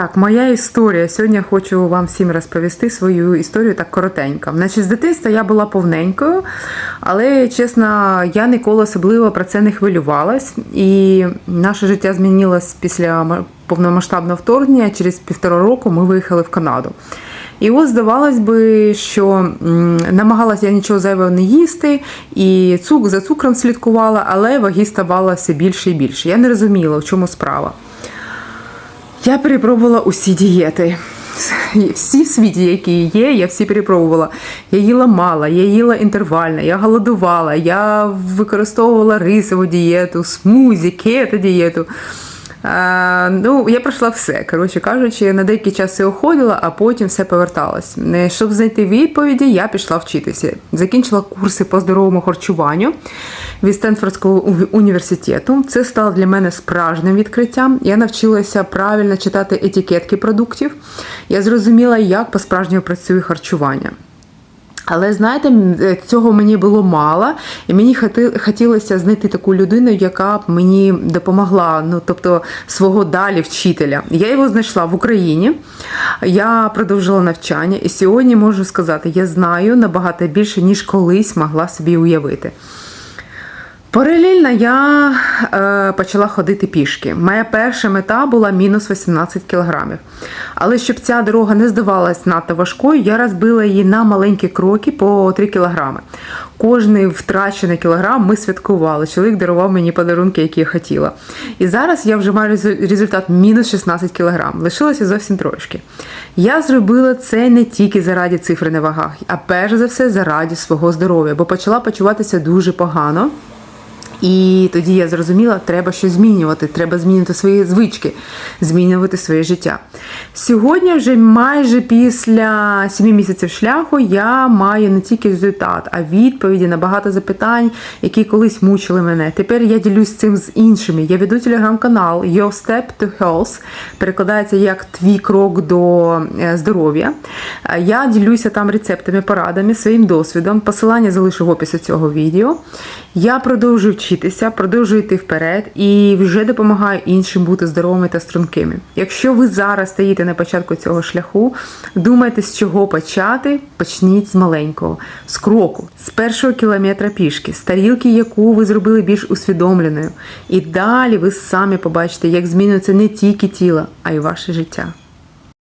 Так, моя історія. Сьогодні я хочу вам всім розповісти свою історію так коротенько. Значить, з дитинства я була повненькою, але чесно, я ніколи особливо про це не хвилювалась. І наше життя змінилось після повномасштабного вторгнення. Через півтора року ми виїхали в Канаду. І от здавалось би, що намагалася я нічого зайвого не їсти, і цук за цукром слідкувала, але ваги ставало все більше і більше. Я не розуміла, в чому справа. Я перепробувала усі дієти. Всі в світі, які є, я всі перепробувала. Я їла мало, я їла інтервально, я голодувала, я використовувала рисову дієту, смузі, кето дієту. Ну, я пройшла все. Коротше кажучи, на деякий час я уходила, а потім все поверталось. Щоб знайти відповіді, я пішла вчитися. Закінчила курси по здоровому харчуванню від Стенфордського університету. Це стало для мене справжнім відкриттям. Я навчилася правильно читати етикетки продуктів. Я зрозуміла, як по-справжньому працює харчування. Але знаєте, е, цього мені було мало, і мені хотілося знайти таку людину, яка б мені допомогла, ну тобто свого далі вчителя. Я його знайшла в Україні. Я продовжила навчання, і сьогодні можу сказати, я знаю набагато більше, ніж колись могла собі уявити. Паралельно я е, почала ходити пішки. Моя перша мета була мінус 18 кілограмів. Але щоб ця дорога не здавалась надто важкою, я розбила її на маленькі кроки по 3 кілограми. Кожний втрачений кілограм ми святкували. Чоловік дарував мені подарунки, які я хотіла. І зараз я вже маю результат мінус 16 кілограм. Лишилося зовсім трошки. Я зробила це не тільки заради цифри на вагах, а перш за все заради свого здоров'я, бо почала почуватися дуже погано. І тоді я зрозуміла, треба щось змінювати, треба змінювати свої звички, змінювати своє життя. Сьогодні, вже майже після 7 місяців шляху, я маю не тільки результат, а відповіді на багато запитань, які колись мучили мене. Тепер я ділюсь цим з іншими. Я веду телеграм-канал Your Step to Health, перекладається як твій крок до е, здоров'я. Е, Я ділюся там рецептами, порадами, своїм досвідом. Посилання залишу в описі цього відео. Я продовжую вчитися, продовжую йти вперед і вже допомагаю іншим бути здоровими та стрункими. Якщо ви зараз стоїте на початку цього шляху, думайте, з чого почати, почніть з маленького, з кроку, з першого кілометра пішки, з тарілки, яку ви зробили більш усвідомленою. І далі ви самі побачите, як змінюється не тільки тіло, а й ваше життя.